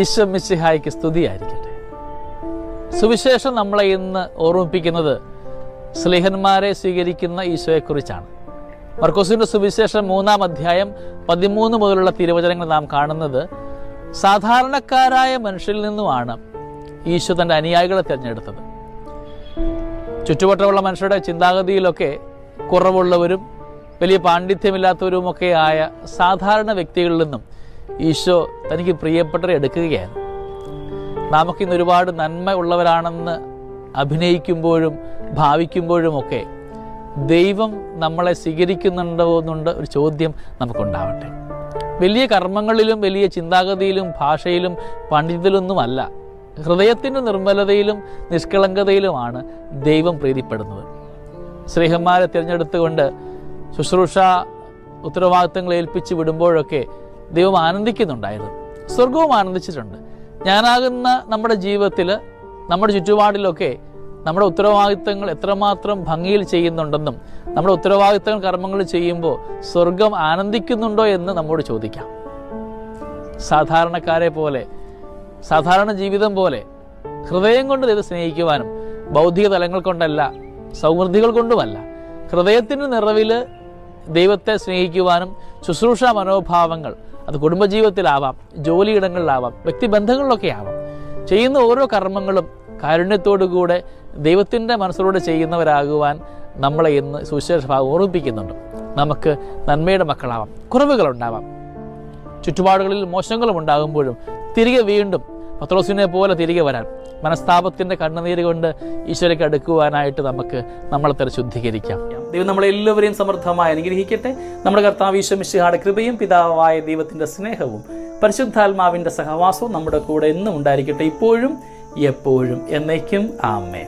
ഈശോ മിശിഹായ്ക്ക് സ്തുതിയായിരിക്കട്ടെ. സുവിശേഷം നമ്മളെ ഇന്ന് ഓർമ്മിപ്പിക്കുന്നത് സ്ലേഹന്മാരെ സ്വീകരിക്കുന്ന ഈശോയെക്കുറിച്ചാണ്. മർക്കോസിന്റെ സുവിശേഷം മൂന്നാം അധ്യായം പതിമൂന്ന് മുതലുള്ള തിരുവചനങ്ങൾ നാം കാണുന്നത് സാധാരണക്കാരായ മനുഷ്യരിൽ നിന്നുമാണ് ഈശോ തന്റെ അനുയായികളെ തിരഞ്ഞെടുത്തത്. ചുറ്റുവട്ടമുള്ള മനുഷ്യരുടെ ചിന്താഗതിയിലൊക്കെ കുറവുള്ളവരും വലിയ പാണ്ഡിത്യമില്ലാത്തവരുമൊക്കെ ആയ സാധാരണ വ്യക്തികളിൽ നിന്നും ഈശോ തനിക്ക് പ്രിയപ്പെട്ടവരെ എടുക്കുകയാണ്. നമുക്കിന്ന് ഒരുപാട് നന്മ ഉള്ളവരാണെന്ന് അഭിനയിക്കുമ്പോഴും ഭാവിക്കുമ്പോഴുമൊക്കെ ദൈവം നമ്മളെ സ്വീകരിക്കുന്നുണ്ടോ എന്നുണ്ട് ഒരു ചോദ്യം നമുക്കുണ്ടാവട്ടെ. വലിയ കർമ്മങ്ങളിലും വലിയ ചിന്താഗതിയിലും ഭാഷയിലും പണ്ഡിതത്തിലൊന്നുമല്ല ഹൃദയത്തിന്റെ നിർമ്മലതയിലും നിഷ്കളങ്കതയിലുമാണ് ദൈവം പ്രീതിപ്പെടുന്നത്. സ്നേഹന്മാരെ തിരഞ്ഞെടുത്തുകൊണ്ട് ശുശ്രൂഷ ഉത്തരവാദിത്തങ്ങൾ ഏൽപ്പിച്ച് വിടുമ്പോഴൊക്കെ ദൈവം ആനന്ദിക്കുന്നുണ്ടായിരുന്നു സ്വർഗവും ആനന്ദിച്ചിട്ടുണ്ട്. ഞാനാകുന്ന നമ്മുടെ ജീവിതത്തിൽ നമ്മുടെ ചുറ്റുപാടിലൊക്കെ നമ്മുടെ ഉത്തരവാദിത്തങ്ങൾ എത്രമാത്രം ഭംഗിയിൽ ചെയ്യുന്നുണ്ടെന്നും നമ്മുടെ ഉത്തരവാദിത്തങ്ങൾ കർമ്മങ്ങൾ ചെയ്യുമ്പോൾ സ്വർഗം ആനന്ദിക്കുന്നുണ്ടോ എന്ന് നമ്മോട് ചോദിക്കാം. സാധാരണക്കാരെ പോലെ സാധാരണ ജീവിതം പോലെ ഹൃദയം കൊണ്ട് ദൈവം സ്നേഹിക്കുവാനും ബൗദ്ധിക തലങ്ങൾ കൊണ്ടല്ല സൗഹൃദികൾ കൊണ്ടുമല്ല ഹൃദയത്തിന്റെ നിറവിൽ ദൈവത്തെ സ്നേഹിക്കുവാനും ശുശ്രൂഷ മനോഭാവങ്ങൾ അത് കുടുംബജീവിതത്തിലാവാം ജോലിയിടങ്ങളിലാവാം വ്യക്തിബന്ധങ്ങളിലൊക്കെ ആവാം ചെയ്യുന്ന ഓരോ കർമ്മങ്ങളും കാരുണ്യത്തോടുകൂടെ ദൈവത്തിന്റെ മനസ്സിലൂടെ ചെയ്യുന്നവരാകുവാൻ നമ്മളെ ഇന്ന് സുശേഷ ഭാഗം ഓർമ്മിപ്പിക്കുന്നുണ്ട്. നമുക്ക് നന്മയുടെ മക്കളാവാം കുറവുകളുണ്ടാവാം. ചുറ്റുപാടുകളിൽ മോശങ്ങളും ഉണ്ടാകുമ്പോഴും തിരികെ വീണ്ടും പത്രോസിനെ പോലെ തിരികെ വരാൻ മനസ്താപത്തിന്റെ കണ്ണുനീര് കൊണ്ട് ഈശ്വരയ്ക്ക് അടുക്കുവാനായിട്ട് നമുക്ക് നമ്മളെ തന്നെ ശുദ്ധീകരിക്കാം. ദൈവം നമ്മളെല്ലാവരെയും സമൃദ്ധമായി അനുഗ്രഹിക്കട്ടെ. നമ്മുടെ കർത്താവ് ഈശ്വമിഷിഹാട് കൃപയും പിതാവായ ദൈവത്തിന്റെ സ്നേഹവും പരിശുദ്ധാത്മാവിന്റെ സഹവാസവും നമ്മുടെ കൂടെ എന്നും ഉണ്ടായിരിക്കട്ടെ ഇപ്പോഴും എപ്പോഴും എന്നേക്കും. ആമേ